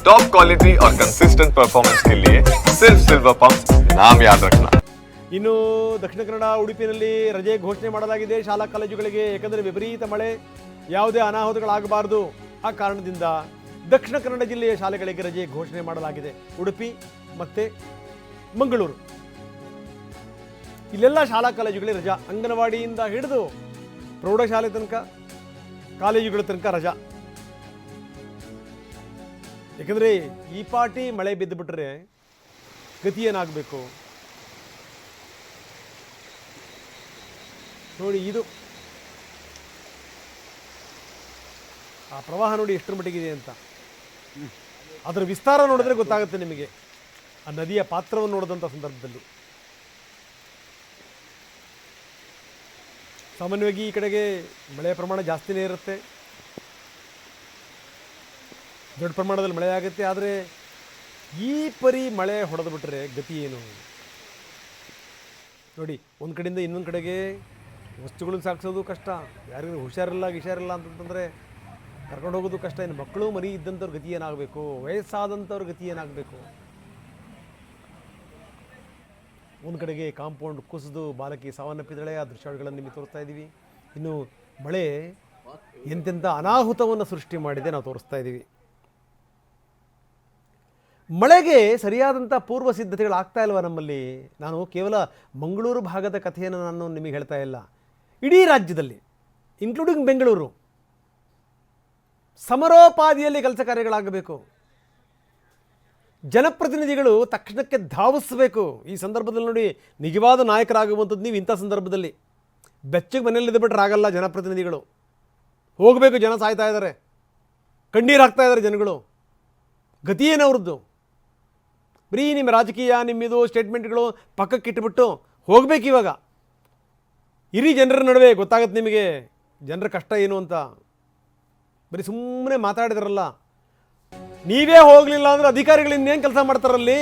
Top quality और consistent performance के लिए सिर्फ सिल्वर पंप नाम याद रखना ಇನ್ನು ದಕ್ಷಿಣ ಕನ್ನಡ ಉಡುಪಿನಲ್ಲಿ ರಜೆ ಘೋಷಣೆ ಮಾಡಲಾಗಿದೆ ಶಾಲಾ ಕಾಲೇಜುಗಳಿಗೆ ಏಕೆಂದರೆ ವಿಪರೀತ ಮಳೆ ಯಾವುದೇ ಅನಾಹುತಗಳಾಗಬಾರದು ಆ ಕಾರಣದಿಂದ ದಕ್ಷಿಣ ಕನ್ನಡ ಜಿಲ್ಲೆಯ ಶಾಲೆಗಳಿಗೆ ರಜೆ ಘೋಷಣೆ ಮಾಡಲಾಗಿದೆ ಉಡುಪಿ ಮತ್ತೆ ಮಂಗಳೂರು ಇಲ್ಲೆಲ್ಲ ಶಾಲಾ ಕಾಲೇಜುಗಳಿಗೆ ರಜಾ ಅಂಗನವಾಡಿಯಿಂದ ಹಿಡಿದು ಪ್ರೌಢಶಾಲೆ ತನಕ ಕಾಲೇಜುಗಳ ತನಕ ರಜಾ ಯಾಕಂದರೆ ಈ ಪಾಟಿ ಮಳೆ ಬಿದ್ದು ಬಿಟ್ಟರೆ ಗತಿ ಏನಾಗಬೇಕು? ನೋಡಿ, ಇದು ಆ ಪ್ರವಾಹ ನೋಡಿ ಎಷ್ಟರ ಮಟ್ಟಿಗಿದೆ ಅಂತ. ಅದರ ವಿಸ್ತಾರ ನೋಡಿದ್ರೆ ಗೊತ್ತಾಗುತ್ತೆ ನಿಮಗೆ. ಆ ನದಿಯ ಪಾತ್ರವನ್ನು ನೋಡಿದಂಥ ಸಂದರ್ಭದಲ್ಲಿ. ಸಾಮಾನ್ಯವಾಗಿ ಈ ಕಡೆಗೆ ಮಳೆಯ ಪ್ರಮಾಣ ಜಾಸ್ತಿನೇ ಇರುತ್ತೆ. ದೊಡ್ಡ ಪ್ರಮಾಣದಲ್ಲಿ ಮಳೆ ಆಗುತ್ತೆ ಆದರೆ ಈ ಪರಿ ಮಳೆ ಹೊಡೆದು ಬಿಟ್ಟರೆ ಗತಿ ಏನು? ನೋಡಿ, ಒಂದು ಕಡೆಯಿಂದ ಇನ್ನೊಂದು ಕಡೆಗೆ ವಸ್ತುಗಳನ್ನ ಸಾಗಿಸೋದು ಕಷ್ಟ. ಯಾರಿಗೂ ಹುಷಾರಿಲ್ಲ ಹುಷಾರಿಲ್ಲ ಅಂತಂತಂದರೆ ಕರ್ಕೊಂಡು ಹೋಗೋದು ಕಷ್ಟ. ಇನ್ನು ಮಕ್ಕಳು ಮರಿ ಇದ್ದಂಥವ್ರ ಗತಿ ಏನಾಗಬೇಕು? ವಯಸ್ಸಾದಂಥವ್ರ ಗತಿ ಏನಾಗಬೇಕು? ಒಂದು ಕಡೆಗೆ ಕಾಂಪೌಂಡ್ ಕುಸಿದು ಬಾಲಕಿ ಸಾವನ್ನಪ್ಪಿದಳೆ ಆ ದೃಶ್ಯಗಳನ್ನು ನಿಮಗೆ ತೋರಿಸ್ತಾ ಇದ್ದೀವಿ. ಇನ್ನು ಮಳೆ ಎಂತೆಂಥ ಅನಾಹುತವನ್ನು ಸೃಷ್ಟಿ ಮಾಡಿದೆ ನಾವು ತೋರಿಸ್ತಾ ಇದ್ದೀವಿ. ಮಳೆಗೆ ಸರಿಯಾದಂಥ ಪೂರ್ವ ಸಿದ್ಧತೆಗಳು ಆಗ್ತಾ ಇಲ್ವಾ ನಮ್ಮಲ್ಲಿ? ನಾನು ಕೇವಲ ಮಂಗಳೂರು ಭಾಗದ ಕಥೆಯನ್ನು ನಾನು ನಿಮಗೆ ಹೇಳ್ತಾ ಇಲ್ಲ. ಇಡೀ ರಾಜ್ಯದಲ್ಲಿ ಇನ್ಕ್ಲೂಡಿಂಗ್ ಬೆಂಗಳೂರು, ಸಮರೋಪಾದಿಯಲ್ಲಿ ಕೆಲಸ ಕಾರ್ಯಗಳಾಗಬೇಕು. ಜನಪ್ರತಿನಿಧಿಗಳು ತಕ್ಷಣಕ್ಕೆ ಧಾವಿಸಬೇಕು. ಈ ಸಂದರ್ಭದಲ್ಲಿ ನೋಡಿ, ನಿಜವಾದ ನಾಯಕರಾಗುವಂಥದ್ದು ನೀವು ಇಂಥ ಸಂದರ್ಭದಲ್ಲಿ. ಬೆಚ್ಚಗೆ ಮನೆಯಲ್ಲಿ ಆಗಲ್ಲ ಜನಪ್ರತಿನಿಧಿಗಳು. ಹೋಗಬೇಕು, ಜನ ಸಾಯ್ತಾ ಇದ್ದಾರೆ. ಕಣ್ಣೀರು ಹಾಕ್ತಾ ಇದ್ದಾರೆ ಜನಗಳು. ಗತಿಯೇನವ್ರದ್ದು ಬರೀ ನಿಮ್ಮ ರಾಜಕೀಯ, ನಿಮ್ಮಿದು ಸ್ಟೇಟ್ಮೆಂಟ್ಗಳು ಪಕ್ಕಕ್ಕೆ ಇಟ್ಬಿಟ್ಟು ಹೋಗ್ಬೇಕು ಇವಾಗ. ಇರಿ ಜನರ ನಡುವೆ, ಗೊತ್ತಾಗುತ್ತೆ ನಿಮಗೆ ಜನರ ಕಷ್ಟ ಏನು ಅಂತ. ಬರೀ ಸುಮ್ಮನೆ ಮಾತಾಡಿದ್ರಲ್ಲ. ನೀವೇ ಹೋಗಲಿಲ್ಲ ಅಂದ್ರೆ ಅಧಿಕಾರಿಗಳು ಇನ್ನೇನು ಕೆಲಸ ಮಾಡ್ತಾರಲ್ಲಿ?